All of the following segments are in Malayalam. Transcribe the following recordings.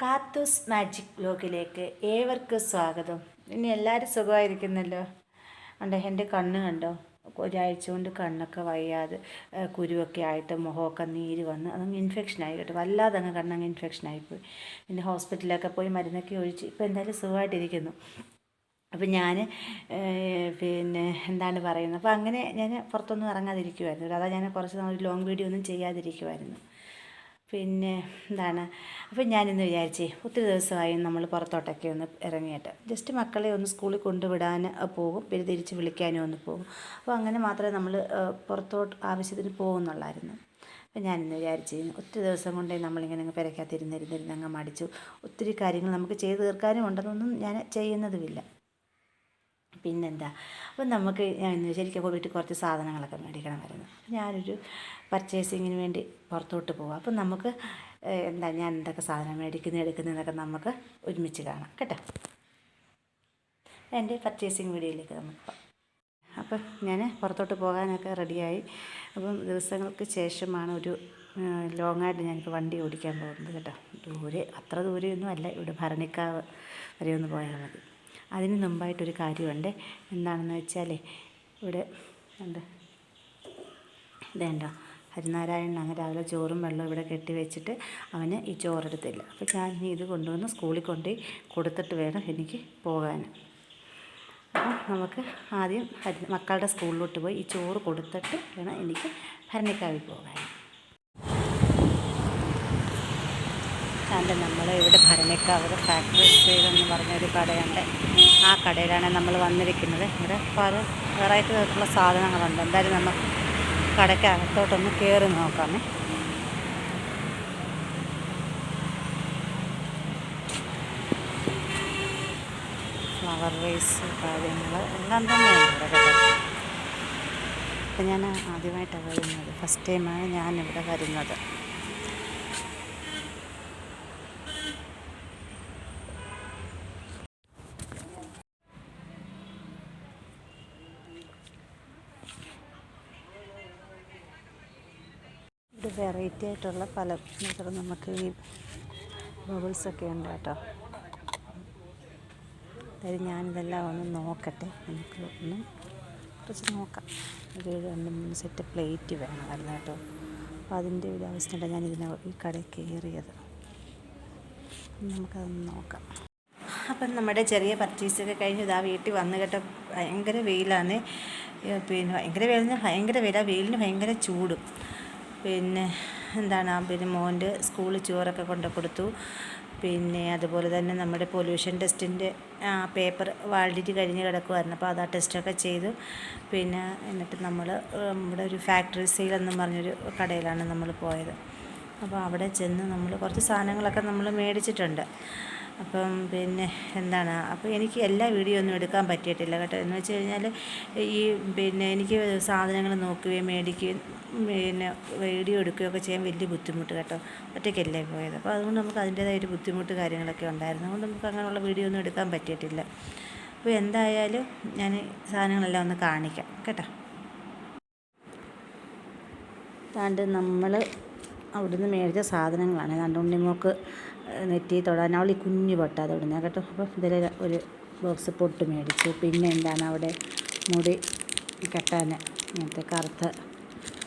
കാത്തൂസ് മാജിക് ബ്ലോഗിലേക്ക് ഏവർക്കും സ്വാഗതം. ഇനി എല്ലാവരും സുഖമായിരിക്കുന്നല്ലോ? ഉണ്ട് എന്റെ കണ്ണ് കണ്ടോ? ഒരാഴ്ച കൊണ്ട് കണ്ണൊക്കെ വയ്യാതെ കുരുവൊക്കെ ആയിട്ട് മുഖമൊക്കെ നീര് വന്ന് അതങ്ങ് ഇൻഫെക്ഷനായി കേട്ടോ. വല്ലാതെ അങ്ങ് കണ്ണങ്ങ് ഇൻഫെക്ഷനായിപ്പോയി പിന്നെ ഹോസ്പിറ്റലിലൊക്കെ പോയി മരുന്നൊക്കെ ഒഴിച്ച് ഇപ്പോൾ എന്തായാലും സുഖമായിട്ടിരിക്കുന്നു. അപ്പം ഞാൻ പിന്നെ എന്താണ് പറയുന്നത്? അപ്പോൾ അങ്ങനെ ഞാൻ പുറത്തൊന്നും ഇറങ്ങാതിരിക്കുമായിരുന്നു അതാ ഞാൻ കുറച്ച് നാൾ ലോങ് വീഡിയോ ഒന്നും ചെയ്യാതിരിക്കുമായിരുന്നു പിന്നെ എന്താണ്? അപ്പം ഞാനിന്ന് വിചാരിച്ചേ ഒത്തിരി ദിവസമായി നമ്മൾ പുറത്തോട്ടൊക്കെ ഒന്ന് ഇറങ്ങിയിട്ട്. ജസ്റ്റ് മക്കളെ ഒന്ന് സ്കൂളിൽ കൊണ്ടുവിടാൻ പോകും. പിന്നെ തിരിച്ച് വിളിക്കാനും ഒന്ന് പോകും. അപ്പോൾ അങ്ങനെ മാത്രമേ നമ്മൾ പുറത്തോട്ട് ആവശ്യത്തിന് പോകുന്നുള്ളായിരുന്നു. അപ്പം ഞാനിന്ന് വിചാരിച്ചു ഒത്തിരി ദിവസം കൊണ്ടേ നമ്മളിങ്ങനെ അങ്ങ് പെരക്കാത്തിരുന്നിരുന്നിരുന്ന് അങ്ങ് മടിച്ചു. ഒത്തിരി കാര്യങ്ങൾ നമുക്ക് ചെയ്ത് തീർക്കാനും ഉണ്ടെന്നൊന്നും ഞാൻ ചെയ്യുന്നതുമില്ല. പിന്നെന്താ? അപ്പം നമുക്ക് ശരിക്കും വീട്ടിൽ കുറച്ച് സാധനങ്ങളൊക്കെ മേടിക്കണമായിരുന്നു ഞാനൊരു പർച്ചേസിങ്ങിന് വേണ്ടി പുറത്തോട്ട് പോവാം. അപ്പം നമുക്ക് എന്താ ഞാൻ എന്തൊക്കെ സാധനം മേടിക്കുന്നത് എടുക്കുന്നതെന്നൊക്കെ നമുക്ക് ഒരുമിച്ച് കാണാം. കേട്ടോ? എന്റെ പർച്ചേസിങ് വീഡിയോയിലേക്ക് നമുക്ക് അപ്പം ഞാൻ പുറത്തോട്ട് പോകാനൊക്കെ റെഡിയായി. അപ്പം ദിവസങ്ങൾക്ക് ശേഷമാണ് ഒരു ലോങ്ങായിട്ട് ഞാനിപ്പോൾ വണ്ടി ഓടിക്കാൻ പോകുന്നത് കേട്ടോ. ദൂരെ അത്ര ദൂരെയൊന്നും അല്ല. ഇവിടെ ഭരണിക്കാവ് വരെ ഒന്ന് പോയാൽ മതി. അതിന് മുമ്പായിട്ടൊരു കാര്യമുണ്ട്. എന്താണെന്ന് വെച്ചാൽ ഇവിടെ ഉണ്ട് ഇതേണ്ട? ഹരിനാരായണനാണ് രാവിലെ ചോറും വെള്ളവും ഇവിടെ കെട്ടി വെച്ചിട്ട് അവന് ഈ ചോറെടുത്തില്ല. അപ്പോൾ ഞാൻ ഇനി ഇത് കൊണ്ടുവന്ന് സ്കൂളിൽ കൊണ്ടുപോയി കൊടുത്തിട്ട് വേണം എനിക്ക് പോകാൻ അപ്പോൾ നമുക്ക് ആദ്യം മക്കളുടെ സ്കൂളിലോട്ട് പോയി ഈ ചോറ് കൊടുത്തിട്ട് വേണം എനിക്ക് ഭരണിക്കാവിൽ പോകാൻ അതുകൊണ്ട് നമ്മൾ ഇവിടെ ഭരണിക്കാവ് ഫാക്ടറി സ്റ്റേഡ് എന്ന് പറഞ്ഞൊരു കടയുണ്ട്. ആ കടയിലാണ് നമ്മൾ വന്നിരിക്കുന്നത്. ഇവിടെ പല വെറൈറ്റി തരത്തിലുള്ള സാധനങ്ങളുണ്ട്. എന്തായാലും നമ്മൾ കടയ്ക്ക് അകത്തോട്ടൊന്ന് കയറി നോക്കാമേ. ഫ്ലവർ വേസ് കാര്യങ്ങൾ എല്ലാം തന്നെയാണ് അപ്പം ഞാൻ ആദ്യമായിട്ടാണ് വരുന്നത്. ഫസ്റ്റ് ടൈമാണ് ഞാനിവിടെ വരുന്നത്. ഇത് വെറൈറ്റി ആയിട്ടുള്ള പല ഇതിലും നമുക്ക് ഈ ബബിൾസൊക്കെ ഉണ്ട് കേട്ടോ. അതായത് ഞാനിതെല്ലാം ഒന്ന് നോക്കട്ടെ. നമുക്ക് ഒന്ന് കുറച്ച് നോക്കാം. ഒരു രണ്ട് മൂന്ന് സെറ്റ് പ്ലേറ്റ് വേണമായിരുന്നു കേട്ടോ. അപ്പോൾ അതിന്റെ ഒരു ആവശ്യമുണ്ട് ഞാൻ ഇതിനെ ഈ കടയിൽ കയറിയത്. നമുക്കതൊന്ന് നോക്കാം. അപ്പം നമ്മുടെ ചെറിയ പർച്ചേസൊക്കെ കഴിഞ്ഞ് ഇതാ വീട്ടിൽ വന്നു കേട്ടോ. ഭയങ്കര വെയിലാണ്. പിന്നെ ഭയങ്കര വെയിലിന് ഭയങ്കര വെയിലാണ് വെയിലിന് ഭയങ്കര ചൂടും. പിന്നെ എന്താണ് പിന്നെ മോന്റെ സ്കൂളിൽ ചോറൊക്കെ കൊണ്ട് കൊടുത്തു. പിന്നെ അതുപോലെ തന്നെ നമ്മുടെ പൊല്യൂഷൻ ടെസ്റ്റിന്റെ പേപ്പർ വാലിഡിറ്റി കഴിഞ്ഞ് കിടക്കുമായിരുന്നു അപ്പോൾ അത് ആ ടെസ്റ്റൊക്കെ ചെയ്തു. പിന്നെ എന്നിട്ട് നമ്മൾ നമ്മുടെ ഒരു ഫാക്ടറി സെയിൽ എന്നും പറഞ്ഞൊരു കടയിലാണ് നമ്മൾ പോയത്. അപ്പോൾ അവിടെ ചെന്ന് നമ്മൾ കുറച്ച് സാധനങ്ങളൊക്കെ നമ്മൾ മേടിച്ചിട്ടുണ്ട്. അപ്പം പിന്നെ എന്താണ് അപ്പോൾ എനിക്ക് എല്ലാ വീഡിയോ ഒന്നും എടുക്കാൻ പറ്റിയിട്ടില്ല കേട്ടോ. എന്ന് വെച്ച് കഴിഞ്ഞാൽ ഈ പിന്നെ എനിക്ക് സാധനങ്ങൾ നോക്കുകയും മേടിക്കുകയും പിന്നെ വീഡിയോ എടുക്കുകയൊക്കെ ചെയ്യാൻ വലിയ ബുദ്ധിമുട്ട് കേട്ടോ. ഒറ്റയ്ക്കല്ലേ പോയത്. അപ്പോൾ അതുകൊണ്ട് നമുക്ക് അതിന്റേതായ ഒരു ബുദ്ധിമുട്ട് കാര്യങ്ങളൊക്കെ ഉണ്ടായിരുന്നു. അതുകൊണ്ട് നമുക്ക് അങ്ങനെയുള്ള വീഡിയോ ഒന്നും എടുക്കാൻ പറ്റിയിട്ടില്ല. അപ്പോൾ എന്തായാലും ഞാൻ സാധനങ്ങളെല്ലാം ഒന്ന് കാണിക്കാം കേട്ടോ. താണ്ട് നമ്മൾ അവിടുന്ന് മേടിച്ച സാധനങ്ങളാണ്. താണ്ട് ഉണ്ണിമോക്ക് നെറ്റി തൊടാൻ. അവൾ ഈ കുഞ്ഞു പൊട്ടാതെ ഇടുന്നത് കേട്ടോ? അപ്പോൾ ഇതിൽ ഒരു ബോക്സ് പൊട്ട് മേടിച്ചു. പിന്നെ എന്താണ് അവിടെ മുടി കെട്ടാൻ ഇങ്ങനത്തെ കറുത്ത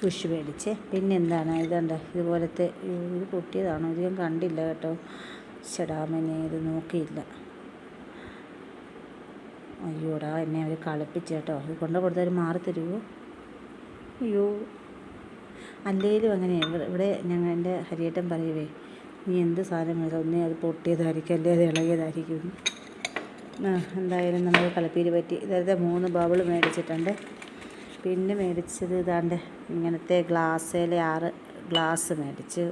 കുഷ് മേടിച്ച്. പിന്നെ എന്താണ്? ഇതുണ്ട് ഇതുപോലത്തെ ഇത് പൊട്ടിയതാണോ? ഇത് കണ്ടില്ല കേട്ടോ. ചെടാമനെ ഇത് നോക്കിയില്ല. അയ്യോടാ എന്നെ അവർ കളിപ്പിച്ചേട്ടോ ഇത് കൊണ്ട് കൊടുത്താൽ മാറി തരുമോ അയ്യോ. അല്ലേലും അങ്ങനെയാണ് ഇവിടെ ഞങ്ങൾ എന്റെ ഹരിയേട്ടൻ പറയുവേ നീ എന്ത് സാധനം വേണം ഒന്നേ അത് പൊട്ടിയതായിരിക്കും അല്ലേ? അത് ഇളകിയതായിരിക്കും. എന്തായാലും നമ്മൾ കളപ്പീര് പറ്റി. ഇതായത് മൂന്ന് ബബിൾ മേടിച്ചിട്ടുണ്ട്. പിന്നെ മേടിച്ചത് ഇതാണ്ട് ഇങ്ങനത്തെ ഗ്ലാസ്സിലെ ആറ് ഗ്ലാസ് മേടിച്ചു.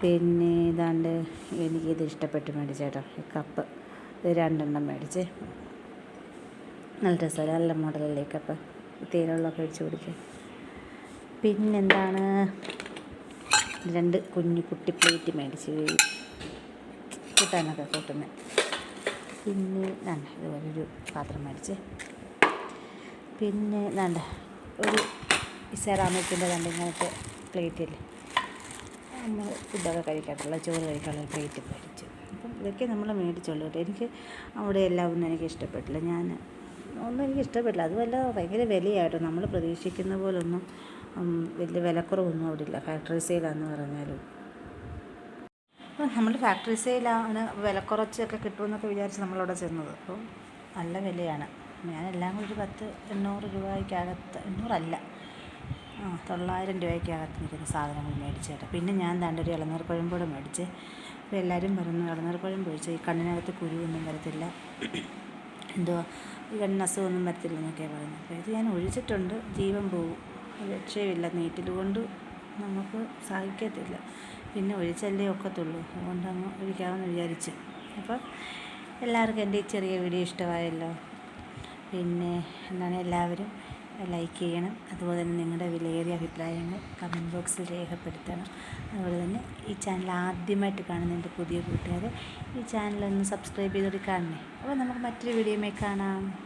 പിന്നെ ഇതാണ്ട് എനിക്കിത് ഇഷ്ടപ്പെട്ട് മേടിച്ചേട്ടോ ഈ കപ്പ്. ഇത് രണ്ടെണ്ണം മേടിച്ച്. നല്ല രസമല്ല? നല്ല മോഡലല്ലേ കപ്പ് കപ്പ്? തേയിലുള്ളൊക്കെ ഒഴിച്ച് പിന്നെന്താണ്? രണ്ട് കുഞ്ഞു കുട്ടി പ്ലേറ്റ് മേടിച്ച് കൂട്ടാനൊക്കെ കൂട്ടുന്നത് പിന്നെ വേണ്ട ഇതുപോലൊരു പാത്രം മേടിച്ച്. പിന്നെ വേണ്ട ഒരു സെറാമിക്കിന്റെ രണ്ട് ഇങ്ങനത്തെ പ്ലേറ്റില്ലേ നമ്മൾ ഫുഡൊക്കെ കഴിക്കാനുള്ള ചോറ് കഴിക്കാനുള്ള പ്ലേറ്റ് മേടിച്ചു. അപ്പം ഇതൊക്കെ നമ്മൾ മേടിച്ചുള്ളൂ കേട്ടോ. എനിക്ക് അവിടെ എല്ലാം ഒന്നും എനിക്ക് ഇഷ്ടപ്പെട്ടില്ല. ഞാൻ ഒന്നും എനിക്ക് ഇഷ്ടപ്പെട്ടില്ല. അതുമല്ല ഭയങ്കര വിലയായിട്ടോ നമ്മൾ പ്രതീക്ഷിക്കുന്ന പോലൊന്നും വലിയ വിലക്കുറവൊന്നും അവിടെ ഇല്ല ഫാക്ടറി സെയിലാന്ന് പറഞ്ഞാലും. അപ്പോൾ നമ്മൾ ഫാക്ടറി സെയിലാണ് വിലക്കുറച്ചൊക്കെ കിട്ടുമെന്നൊക്കെ വിചാരിച്ച് നമ്മളവിടെ ചെന്നത്. അപ്പോൾ നല്ല വിലയാണ്. ഞാനെല്ലാം കൂടി ഒരു പത്ത് എണ്ണൂറ് രൂപയ്ക്കകത്ത് എണ്ണൂറല്ല. ആ തൊള്ളായിരം രൂപയ്ക്കകത്ത് നിൽക്കുന്ന സാധനങ്ങൾ മേടിച്ചേട്ടാ പിന്നെ ഞാൻ താണ്ട ഒരു ഇളനീർ കുഴമ്പോടെ മേടിച്ച്. അപ്പോൾ എല്ലാവരും പറഞ്ഞു ഇളനീർ കുഴമ്പ് ഒഴിച്ച് ഈ കണ്ണിനകത്ത് കുരുവൊന്നും വരത്തില്ല. എന്തോ കണ്ണിന് അസുഖമൊന്നും വരത്തില്ല എന്നൊക്കെയാണ് പറയുന്നത്. അപ്പോൾ ഇത് ഞാൻ ഒഴിച്ചിട്ടുണ്ട്. ജീവൻ പോവും. രക്ഷയുമില്ല നീറ്റിൽ കൊണ്ട് നമുക്ക് സാധിക്കത്തില്ല. പിന്നെ ഒഴിച്ചല്ലേ ഒക്കത്തുള്ളൂ. അതുകൊണ്ട് അങ്ങ് ഒഴിക്കാമെന്ന് വിചാരിച്ച്. അപ്പം എല്ലാവർക്കും എന്റെ ഈ ചെറിയ വീഡിയോ ഇഷ്ടമായല്ലോ? പിന്നെ എന്താണ് എല്ലാവരും ലൈക്ക് ചെയ്യണം. അതുപോലെ തന്നെ നിങ്ങളുടെ വിലയേറിയ അഭിപ്രായങ്ങൾ കമന്റ് ബോക്സിൽ രേഖപ്പെടുത്തണം. അതുപോലെ തന്നെ ഈ ചാനൽ ആദ്യമായിട്ട് കാണുന്ന എന്റെ പുതിയ കൂട്ടുകാർ ഈ ചാനലൊന്ന് സബ്സ്ക്രൈബ് ചെയ്തോടി കാണണേ. അപ്പോൾ നമുക്ക് മറ്റൊരു വീഡിയോയുമായി കാണാം.